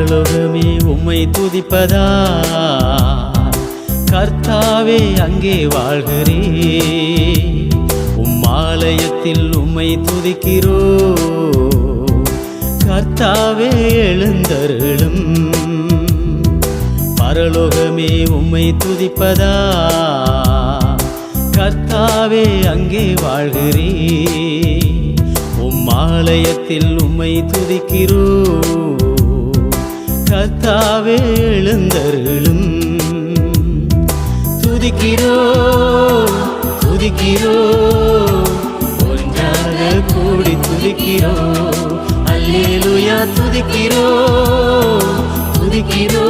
பரலோகமே உம்மை துதிப்பதா? கர்த்தாவே அங்கே வாழ்கிறே. உம்மாலயத்தில் உம்மை துதிக்கிறோ. கர்த்தாவே எழுந்தருளும். பரலோகமே உம்மை துதிப்பதா? கர்த்தாவே அங்கே வாழ்கிறே. உம்மாலயத்தில் உம்மை துதிக்கிறோ. கத்தாவே எழுந்தருளும். துதிக்கிறோ துதிக்கிறோ ஒன்றாக கூடி துதிக்கிறோ. அல்லேலுயா துதிக்கிறோ துதிக்கிறோ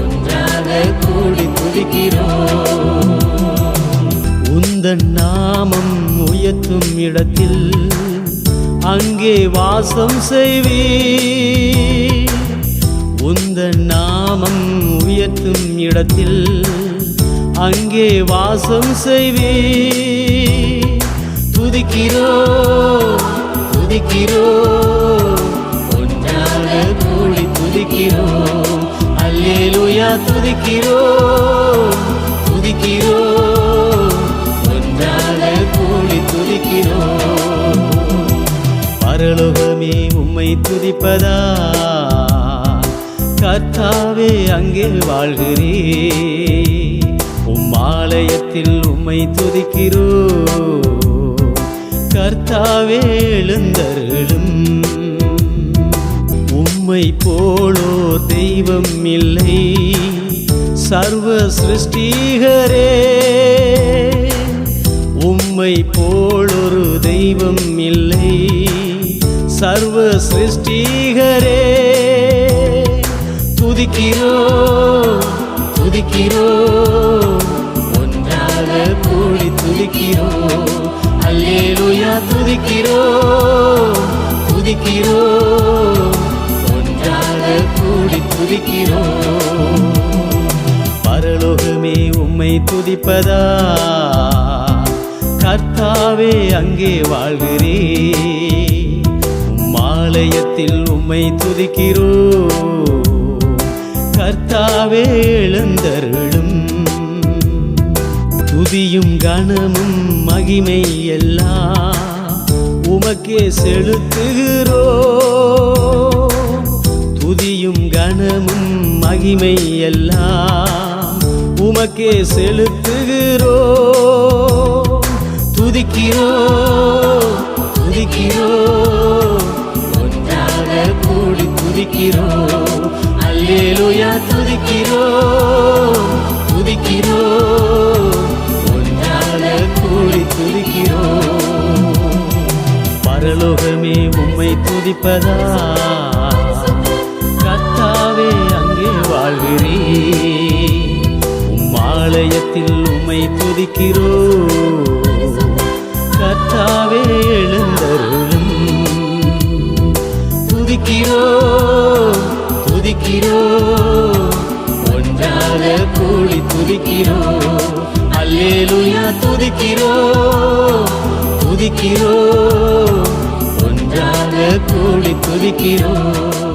ஒன்றாக கூடி துதிக்கிறோ. உந்தன் நாமம் உயர்த்தும் இடத்தில் அங்கே வாசம் செய்வே நாமம் உயர்த்தும் இடத்தில் அங்கே வாசம் செய்வே துதிக்கிறோ துதிக்கிறோ ஒன்றாக கூடி துதிக்கிறோ. அல்லேலுயா துதிக்கிறோ துதிக்கிறோ ஒன்றாக கூடி துதிக்கிறோ. பரலோகமே உம்மை துதிப்பதா? கர்த்தாவே அங்கே வாழ்கிறே உம்மாலயத்தில் உம்மை துதிக்கிறோ கர்த்தாவே எழுந்தருளும். உம்மை போலோ தெய்வம் இல்லை. சர்வ சிருஷ்டிகரே உம்மை போலொரு தெய்வம் இல்லை. சர்வ சிருஷ்டிகரே. துதிக்கிறோ துதிக்கிறோ ஒன்றாக கூடி துதிக்கிறோ அல்லேலுயா துதிக்கிறோ துதிக்கிறோ ஒன்றாக கூடி துதிக்கிறோ. பரலோகமே உம்மை துதிப்பதா? கர்த்தாவே அங்கே வாழ்கிறே உம் ஆலயத்தில் உம்மை துதிக்கிறோ கர்த்தாவே எழுந்தருளும். துதியும் கணமும் மகிமை எல்லாம் உமக்கே செலுத்துகிறோ. துதியும் கணமும் மகிமை எல்லாம் உமக்கே செலுத்துகிறோ. துதிக்கிறோ பரலோகமே உம்மை துதிப்பதா? கத்தாவே அங்கே வாழ்கிறீ உம்மாலயத்தில் உம்மை துதிக்கிறோ கத்தாவே எழுந்தருளும். துதிக்கிறோ துதிக்கிறோ ஒன்றாக கூடி துதிக்கிறோ அல்லேலுயா துதிக்கிறோ துதிக்கிறோ துள்ளி கூடி